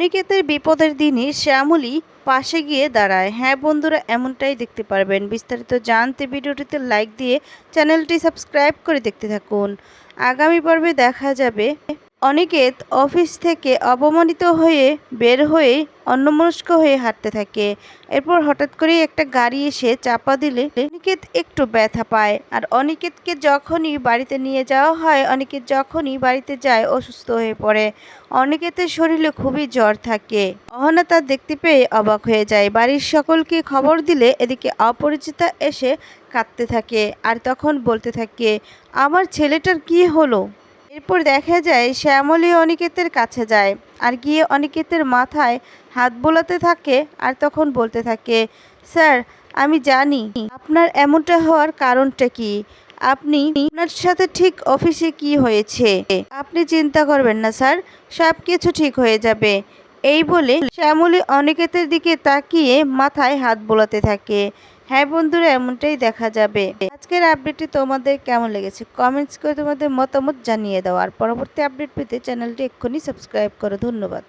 অনিকেতের বিপদের দিনে শ্যামলী পাশে গিয়ে দাঁড়ায়। হ্যাঁ বন্ধুরা, এমনটাই দেখতে পারবেন। বিস্তারিত জানতে ভিডিওটিতে লাইক দিয়ে চ্যানেলটি সাবস্ক্রাইব করে দেখতে থাকুন। আগামী পর্বে দেখা যাবে অনিকেত অফিস থেকে অপমানিত হয়ে বের হয়ে অন্যমনস্ক হয়ে হাঁটতে থাকে। এরপর হঠাৎ করে একটা গাড়ি এসে চাপা দিলে অনিকেত একটু ব্যথা পায়। আর অনিকেতকে যখনই বাড়িতে নিয়ে যাওয়া হয়, অনিকেত যখনই বাড়িতে যায় অসুস্থ হয়ে পড়ে। অনিকেতের শরীরে খুবই জ্বর থাকে। অহনা তা দেখতে পেয়ে অবাক হয়ে যায়। বাড়ির সকলকে খবর দিলে এদিকে অপরিচিতা এসে কাঁদতে থাকে। আর তখন বলতে থাকে, আমার ছেলেটার কি হলো? এরপর দেখা যায়, শ্যামলী অনিকেতের কাছে যায় আর গিয়ে অনিকেতের মাথায় হাত বোলাতে থাকে আর তখন বলতে থাকে, স্যার, আমি জানি আপনার এমনটা হওয়ার কারণটা কি? আপনি আপনার সাথে ঠিক অফিসে কি হয়েছে? আপনি চিন্তা করবেন না, স্যার। সব কিছু ঠিক হয়ে যাবে। এই বলে শ্যামলী অনিকেতের দিকে তাকিয়ে মাথায় হাত বোলাতে থাকে। হ্যাঁ বন্ধুরা, এমনটাই দেখা যাবে। আজকের আপডেটটি তোমাদের কেমন লেগেছে? কমেন্টস করে তোমাদের মতামত জানিয়ে দাও। আর পরবর্তী আপডেট পেতে চ্যানেলটি এক্ষুনি সাবস্ক্রাইব করো। ধন্যবাদ।